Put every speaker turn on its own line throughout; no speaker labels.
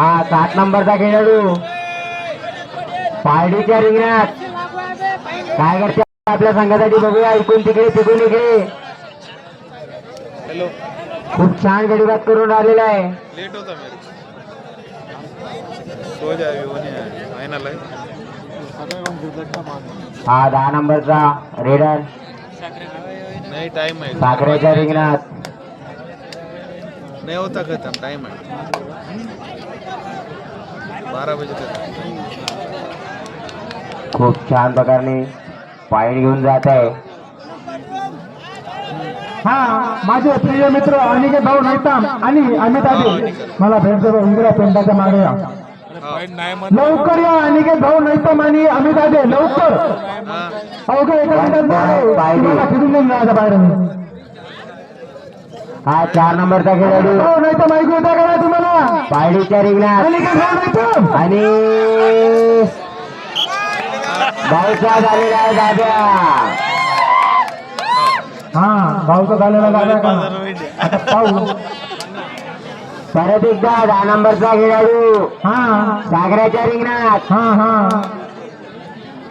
हा सात नंबरचा खेळाडू. पारडीच्या रिंगणात. काय करते आपल्या संघासाठी बघूया इकडून तिकडे तिकडून इकडे.
हॅलो.
खूप छान गडीबात करून राहिलेला आहे.
लेट होता है
दहा नंबरचा रेडर.
नहीं टाइम है
साखरेच्या रिंगणात.
नहीं होता खत्म टाइम है बारह बजे तक.
खूप छान प्रकारे पायरी घेऊन जात आहे.
हा माझे प्रिय मित्र अनिकेत भाऊ नैताम आणि अमित आदी. मला भेट देतो इंदिरा पेंटाच्या मागे या. लवकर या अनिकेत भाऊ नैताम आणि अमित आदी. लवकर.
हाँ.
अवघ्या एका मिनिटात. तुम्हाला फिरून जायचं बाहेर मी.
हा चार नंबरचा खेळाडू.
भाऊ नैताम ऐकू येतं का नाही तुम्हाला?
पायरीच्या रिंगणात. आणि भाऊचा झालेला आहे दाद्या
हा भाऊचा झालेला दादा का? आता पाहू.
परत एकदा दहा नंबरचा खेळाडू.
हा.
सागराच्या रिंगणात.
हा हा.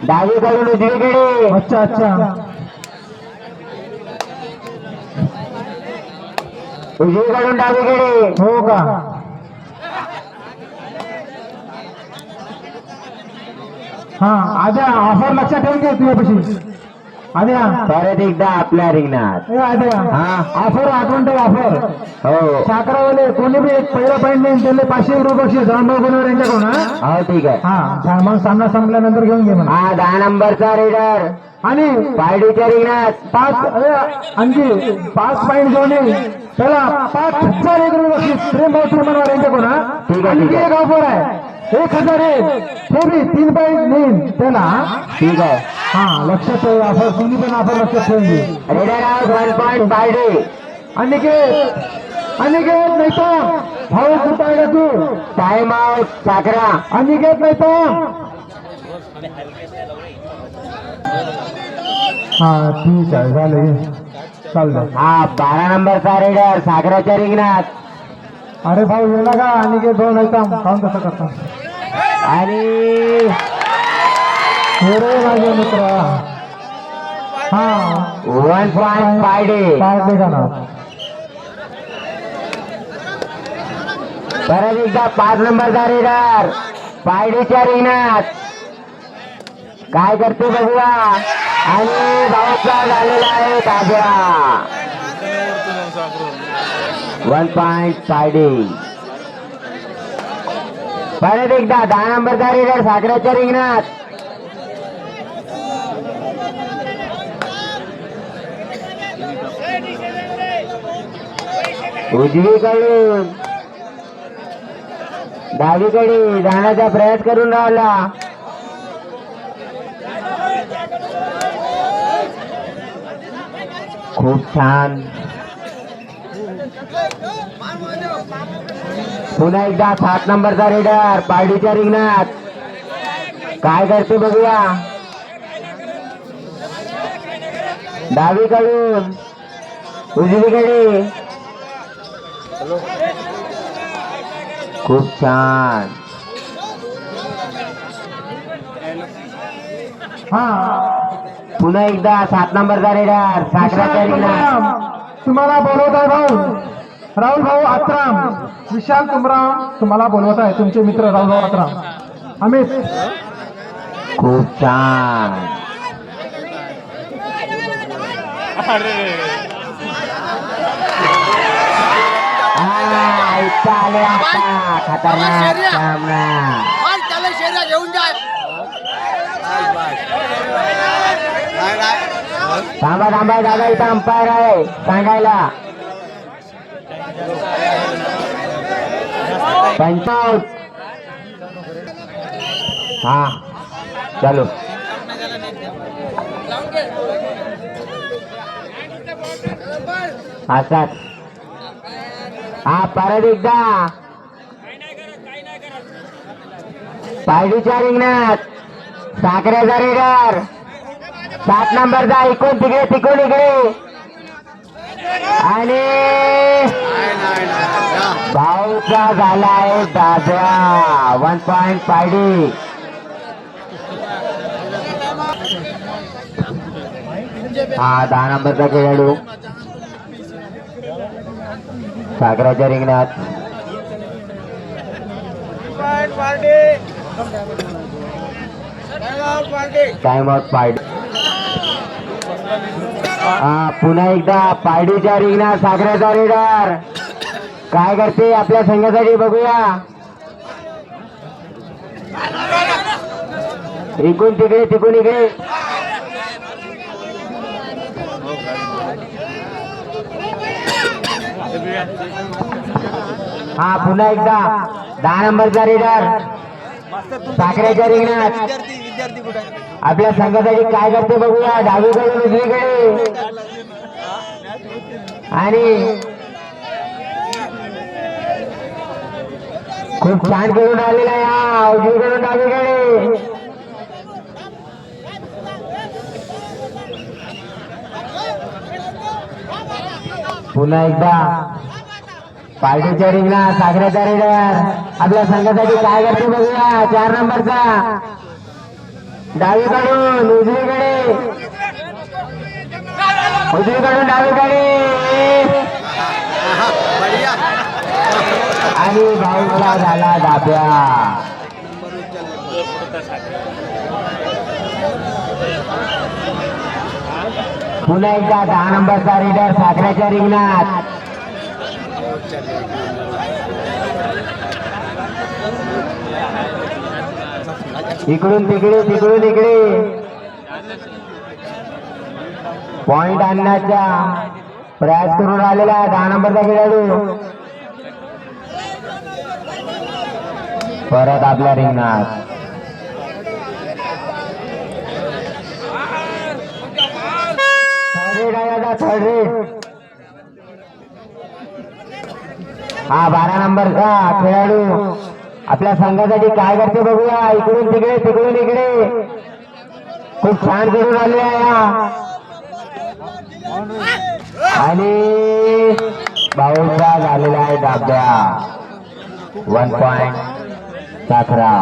डावीकडून उजवीकडे.
अच्छा अच्छा.
उजवीकडून डावीकडे
हो का? हा आद्या ऑफर लक्षात ठेवून घे तुझ्यापाशी आद्या.
परत एकदा आपल्या रिंगणात.
ए आद्या.
हा.
ऑफर आठवण ठेव ऑफर
हो.
साखरावाले कोणी बी एक पहिला पॉईंट नाही त्याला पाचशे रुपये बक्षीस रामभाऊ गुणवर यांच्याकडून हा?
हो ठीक आहे.
हा मग सामना संपल्यानंतर घेऊन घे म्हणा.
हा दहा नंबरचा रेडर
आणि
पायडीच्या रिंगणात.
पाच अरे, आणखी पाच पॉईंट घेऊन ये. त्याला पाच हजार एक रुपये प्रेम भाऊ श्रीमनवार यांच्याकडून हा?
ठीक आहे,
आणखी. एक ऑफर आहे. एक हजार एक. ते बी तीन पॉईंट नेईन त्याला
ठीक आहे.
हा लक्षात ठेव. ऑफर तुम्ही पण ऑफर लक्षात
हाऊस वन पॉईंट पायडी
अनिकेत अनिकेत नाही तर भाऊ कुठं आहे का तू.
टाइम आउट साखरा
अनिकेत नाही तर हा ठीक आहे झालं
हा बारा नंबरचा रेडर सागराच्या रिंगणात.
अरे भाऊ येला का अनिकेत भाऊ नाही तर काऊन तसं करता?
आणि
माझे मित्र. हा.
वन पॉईंट पायडी
पार्टी का ना
परत एकदा पाच नंबरचा रेडर पायडीच्या रिंगणात. काय करते बघूया. आणि भाऊचा झालेला आहे ताब्या वन पॉईंट पायडी परत एकदा दहा नंबरचा रेडर साखरेच्या रिंगणात. उजवीकडून. डावीकडे जाण्याचा प्रयास करून राहिला. खूप छान. पुन्हा एकदा सात नंबरचा रेडर पार्टीच्या रिंगणात. काय करते बघूया. डावीकडून. उजवीकडे. खूप छान.
हा.
पुन्हा एकदा सात नंबरचा रेडर सागराच्या रिंगणात
तुम्हाला बोलवत आहे भाऊ. राहुल भाऊ आत्राम विशाल तुमराम तुम्हाला बोलवत आहे. तुमचे मित्र राहुल भाऊ आत्राम अमित.
खूप छान. हा, इथं आले आता. खतरनाक सामना.
त्याला घेऊन जाय
थांबा थांबा दादा इथं अंपायर आहे. सांगायला. पंचावत हा चालू. असाच हा परत एकदा. पायडीच्या रिंगणात. साखरेचा रेडर सात नंबरचा इकडून तिकडे तिकडून इकडे. आणि भाऊ झाला आहे दाब्या वन पॉइंट पायडी हा दहा नंबरचा खेळाडू. सागराच्या रिंगणात. टाइम आउट पार्टी पुन्हा एकदा पारडीच्या रिंगणात साखरेचा रेडर. काय करते आपल्या संघासाठी बघूया. इकून तिकडे तिकून इकडे. हा पुन्हा एकदा. दहा नंबरचा रेडर. साखरेच्या रिंगणात. आपल्या संघासाठी काय करते बघूया. डावीकडे उजवीकडे. आणि खूप छान करून आलेला आहे हा. उजवीकडून डावीकडे. पुन्हा एकदा पार्टीच्या रिंगला सागऱ्याचा रेडर आपल्या संघासाठी काय करते बघूया. चार नंबरचा. डावीकडून उजवीकडे. उजवीकडून डावीकडे. आणि भाऊचा झाला दाब्या पुन्हा एकदा दहा नंबरचा रेडर साखऱ्याच्या रिंगणात. इकडून तिकडे तिकडून इकडे. पॉइंट आणण्याचा प्रयास करून राहिलेला दहा नंबरचा खेळाडू. परत आपल्या रिंगणात. हा बारा नंबरचा खेळाडू. आपल्या संघासाठी काय करते बघूया? इकडून तिकडे तिकडून इकडे. खूप छान करून आले आहे आणि भाऊचा झालेला आहे डाब्या. वन पॉइंट साखरा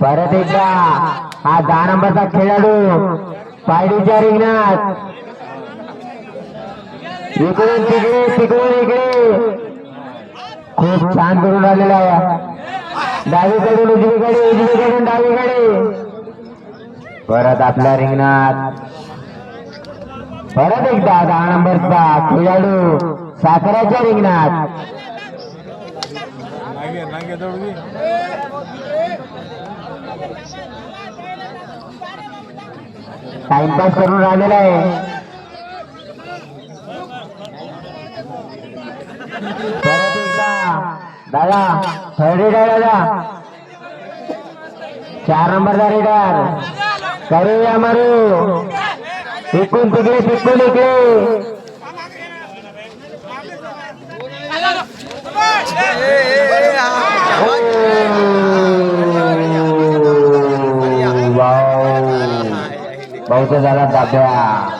परत एकदा. हा दहा नंबरचा खेळाडू. पायडीच्या रिंगणात. इकडून तिकडे तिकडून इकडे. खूप छान करून आलेला आहे. डावीकडून उजवीकडे उजवीकडून डावीकडे. परत आपल्या रिंगणात. परत एकदा दहा नंबरचा खेळाडू साखराच्या रिंगणात. टाइमपास करून राहिलेला आहे. दादा थर्ड रेडर दादा. चार नंबरचा रेडर करूया मारू. तिकून तिकडे तिकून इकडे. बहुत झाला दाब्या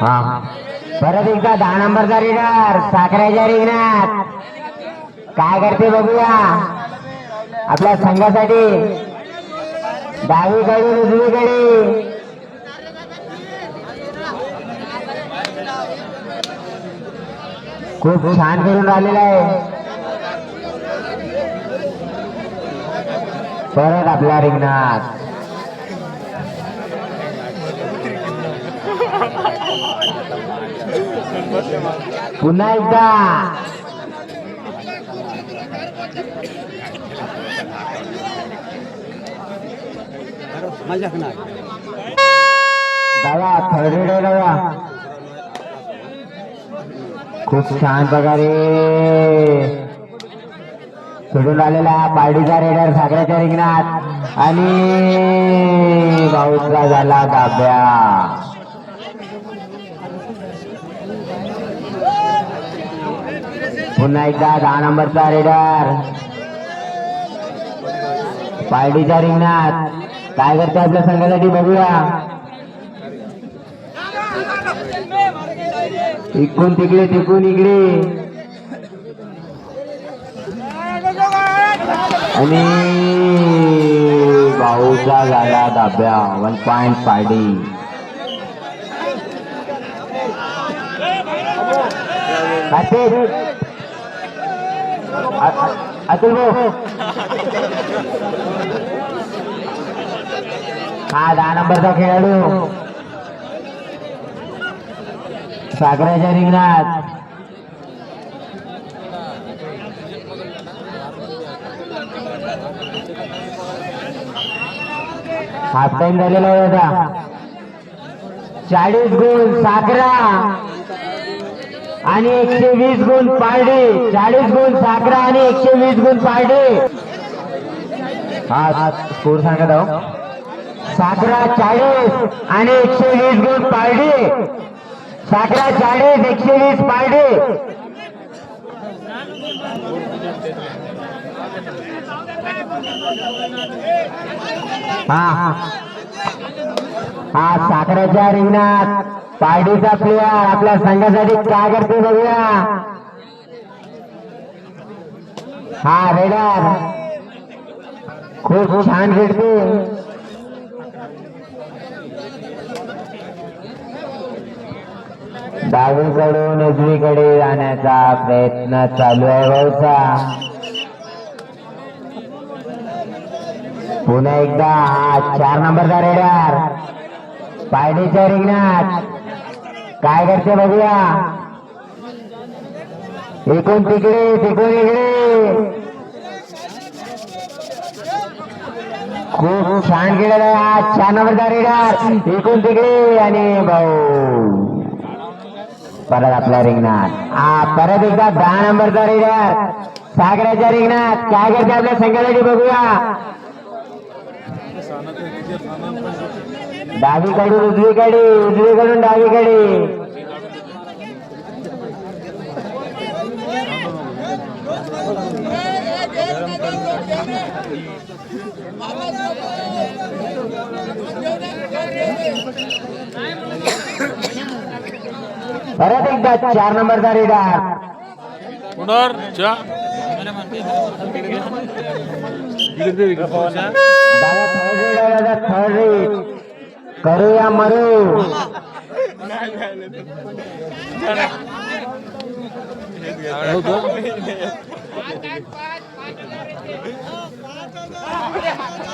हा. परत एकदा दहा नंबरचा रिडर. साखरेच्या रिंगणात. काय करते बघूया. आपल्या संघासाठी डावीकडून उजवीकडे. खूप छान करून राहिलेला आहे. परत आपल्या रिंगणात. पुन्हा एकदा. दादा थर्ड रेड आहे दादा खूप छान प्रकारे सोडून आलेला पार्टीचा रेडर सागराच्या रिंगणात. आणि भाऊचा झाला दाब्या पुन्हा एकदा दहा नंबरचा रेडर. पार्टीच्या रिंगणात. काय करते आपल्या संघासाठी बघूया. इकडून तिकडे तिकून इकडे. आणि भाऊचा झाला दाब्या. वन पॉइंट पार्टी कार्तिक अ- अतुल भाऊ. हा दहा नंबरचा खेळाडू. सागराच्या रिंगणात. हाफ टाइम झालेला होता चाळीस गुण साखरा आणि एकशे वीस गुण पारडे चाळीस गुण साखरा आणि एकशे वीस गुण पारडे. हा स्कोर सांगत आहो साखरा चाळीस आणि एकशे वीस गुण पारडे. साखरा चाळीस एकशे वीस पारडे. हा. हा साखरेच्या रिंगणात. पार्टीचा प्लेअर आपल्या संघासाठी काय करते बघूया. हा रेडर. खूप छान खेळते. डावीकडून उजवीकडे जाण्याचा प्रयत्न चालू आहे भाऊचा. पुन्हा एकदा हा चार नंबरचा रेडर. पायडीच्या रिंगणात. काय करते बघूया? एकूण तिकडे, तिकडून इकडे. खूप छान केलेला आहे चार नंबरचा रेडर एकूण तिकडे आणि भाऊ. परत आपल्या रिंगणात. हा परत एकदा दहा नंबरचा रेडर सागराच्या रिंगणात. काय करते आपल्या संघासाठी बघूया. डावीकडून उजवीकडे उजवीकडून डावीकडे परत एकदा चार नंबरचा रेडर. Third red. रेड करूया मरू.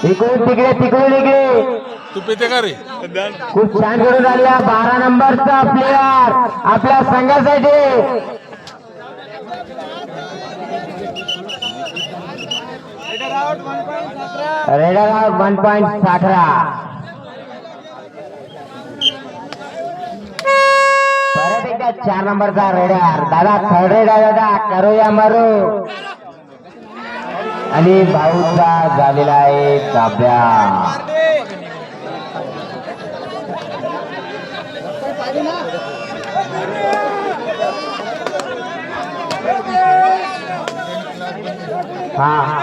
इकडून तिकडे तिकडून इकडे.
तू पिते का रे?
खूप छान करून राहिला बारा नंबरचा प्लेयर आपल्या संघासाठी. रेडर आउट वन पॉइंट साठरा परत चार नंबरचा रेड्यार. दादा थर्ड रेड दादा दादा. करूया मारू. आणि भाऊचा झालेला आहे ताब्या हा.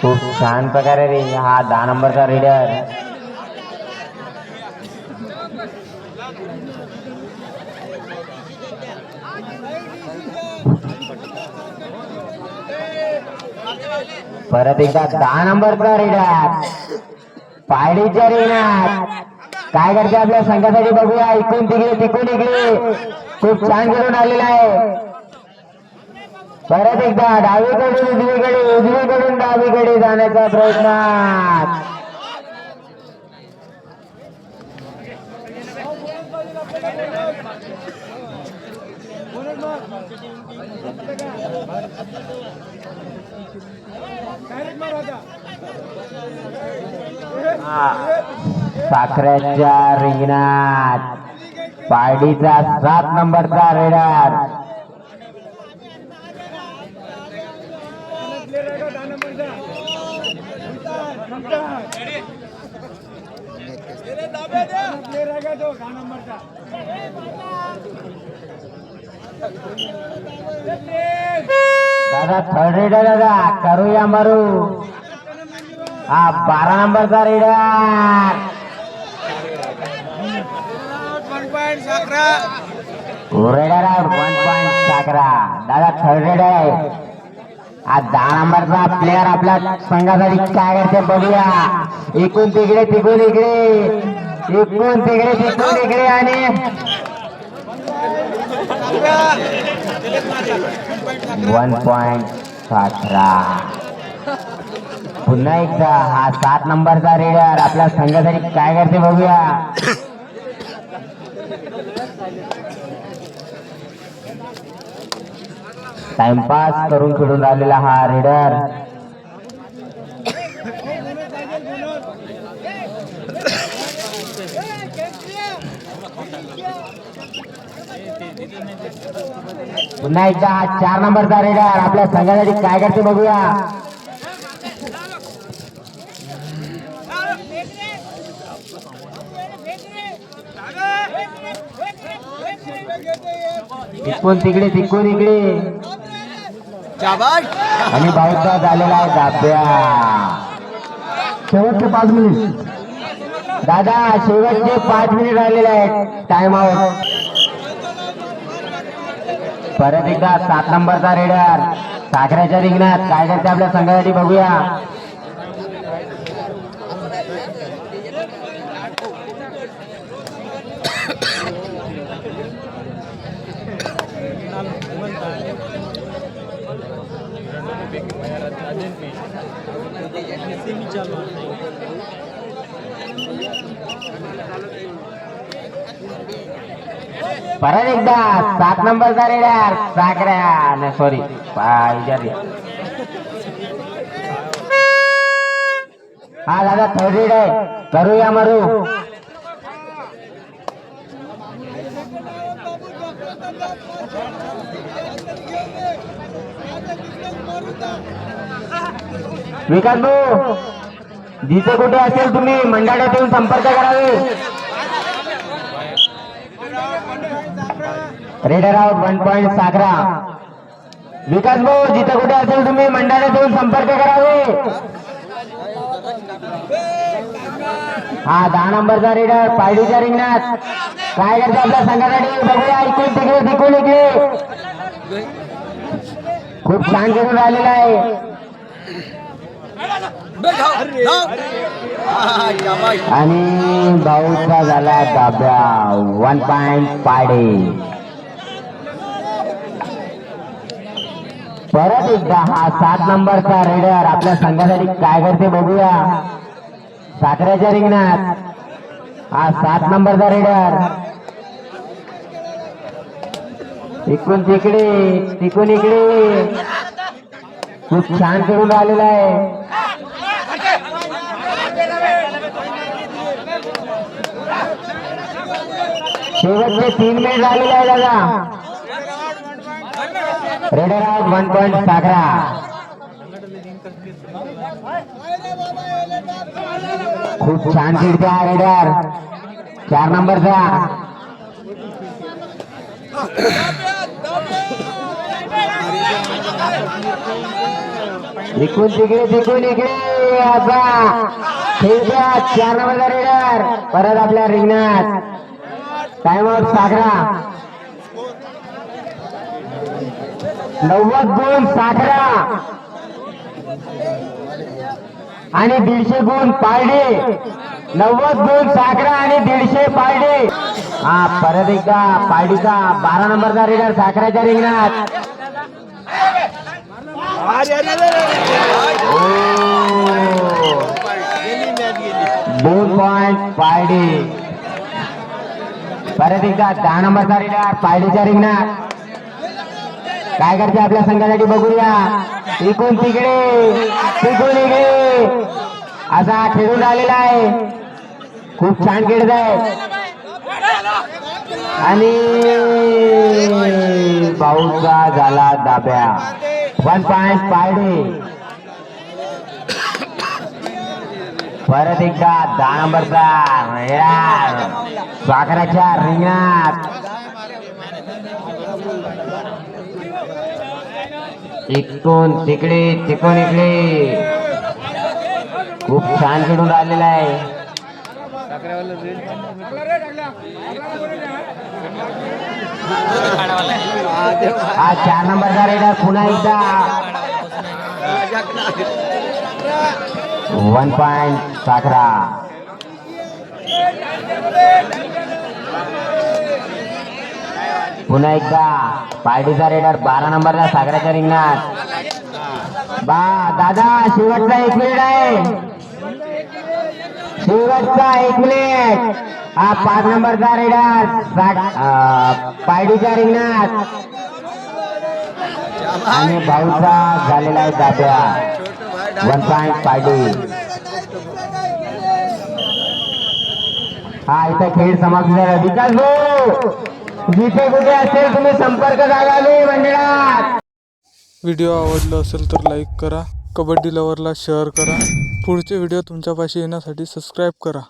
खूप छान प्रकारे रे हा दहा नंबरचा रेडर परत एकदा दहा नंबरचा रेडर पाडीच्या रेड्यात काय करते आपल्या संघासाठी बघूया इकडून तिकडे तिकडून इकडे. खूप छान करून आलेला आहे. परत एकदा डावीकडून उजवीकडे उजवीकडून डावीकडे जाण्याचा प्रयत्न. साखऱ्याच्या रिंगणात. पारडीचा सात नंबरचा रेडर. दादा थर्ड रेडर दादा. करूया मारू. हा बारा नंबरचा रेडर रेडर आहे वन पॉईंट साकरा. दादा थर्ड रेडर आहे. हा दहा नंबरचा प्लेअर आपल्या संघासाठी काय करते बघूया. इकून तिकडे तिकून इकडे. इकून तिकडे तिकून इकडे आणि वन पॉइंट अठरा पुन्हा एकदा हा सात नंबरचा रेडर आपल्या संघासाठी काय करते बघूया. टाइमपास करून खेळून राहिलेला हा रेडर पुन्हा एकदा हा चार नंबरचा रेडर आपल्या संघासाठी काय करते बघूया. तिकून तिकडे तिकून इकडे. आणि भाऊचा झालेला आहे
शेवटचे पाच मिनिट
दादा शेवटचे पाच मिनिट राहिलेले आहेत. टाइम आउट परत एकदा सात नंबरचा रेडर साखरेच्या रिंगणात. काय करते आपल्या संघासाठी बघूया. परत एकदा सात नंबरचा रेडर साखऱ्या. सॉरी हा दादा थर्ड रेड आहे. करूया मारू. विकास भाऊ जिथे कुठे असेल तुम्ही मंडाळ्यात येऊन संपर्क करावे. रेडर आउट वन पॉइंट साखरा विकास भाऊ जिथे कुठे असेल तुम्ही मंडळात येऊन संपर्क करावे हो. हा. दहा नंबरचा रेडर पायडीच्या रिंगणात. काय करते आपल्या संघासाठी? बघूया ऐकून तिकडे तिकून इकडे. खूप छान खेळून राहिलेला आहे. आणि भाऊचा झाला दाब्या वन पॉइंट पाडे. परत एकदा हा सात नंबरचा रेडर आपल्या संघासाठी काय करते बघूया. साखऱ्याच्या रिंगणात हा सात नंबरचा रेडर इकडून तिकडे तिकून इकडे. खूप छान खेळून राहिलेला आहे. शेवटचे तीन मिनिट झालेले आहे दादा. रेडर आउट वन पॉइंट साखरा खूप छान चिडत्या रेडर. चार नंबरचा इकडून तिकडे तिकडून इकडे असा खेळत्या चार नंबरचा रेडर. परत आपल्या रिंगणात. टाइम आउट साखरा नव्वद गुण साखरा. आणि दीडशे गुण पारडे. नव्वद गुण साखरा आणि दीडशे पारडे. हा परत एकदा पारडीचा बारा नंबरचा रेडर साखराच्या रिंगणात. दोन पॉइंट पारडे. परत एकदा दहा नंबरचा रेडर पारडीच्या रिंगणात. काय करते आपल्या संघासाठी बघूया? इकून तिकडे तिकून इकडे. असा खेळून राहिलेला आहे. खूप छान खेळत आहे. आणि भाऊचा झाला दाब्या वन पॉइंट पायडे परत एकदा दहा नंबरचा. रेडर साखराच्या रिंगणात. इकडून तिकडे तिकडून इकडे. खूप छान खेळून राहिलेला आहे. हा चार नंबरचा रेडर पुन्हा एकदा. वन पॉइंट साखरा. पुन्हा एकदा पार्टीचा रेडर बारा नंबरला सागराच्या रिंगणात. बा दादा शेवटचा एक मिनिट आहे. शेवटचा एक मिनिट हा पाच नंबरचा रेडर पार्टीच्या रिंगणात. आणि भाऊचा झालेला आहे दादा वन पॉइंट पार्टी. हा इथं खेळ समाप्त झाला. विकास भाऊ! जिथे कुठे असेल तुम्ही संपर्क साधावे मंडळात.
व्हिडिओ आवडला असेल तर लाईक करा कबड्डी लवरला शेअर करा. पुढचे व्हिडिओ तुमच्यापाशी येण्यासाठी सबस्क्राईब करा.